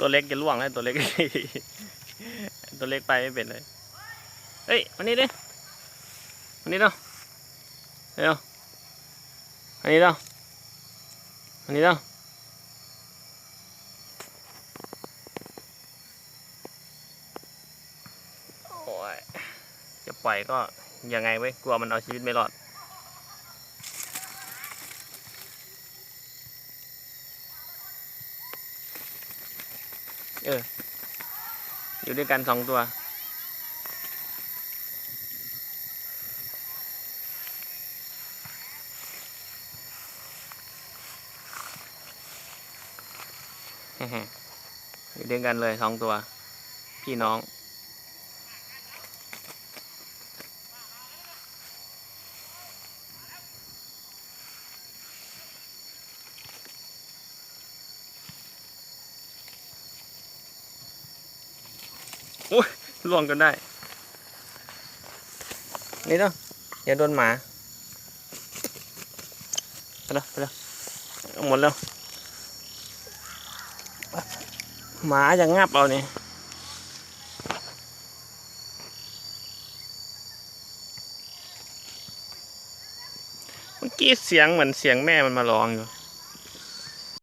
ตัวเล็กจะล่วงแล้วตัวเล็ก ตัวเล็กไปไม่เป็นเลย เฮ้ยมานี่ดิมานี่เนาะเร็วมานี่เนาะมานี่เนาะโอ้ยจะปล่อยก็ยังไงเว้ยกลัวมันเอาชีวิตไม่รอด เออ อยู่ด้วยกันสองตัว อยู่ด้วยกันเลยสองตัว พี่น้อง อุ้ยล่วงจนได้ นี่เนาะอย่าโดนหมา ไปแล้วไปแล้วเอาหมดแล้ว หมาจะงับเอานี่เมื่อกี้เสียงเหมือนเสียงแม่มันมาร้องอยู่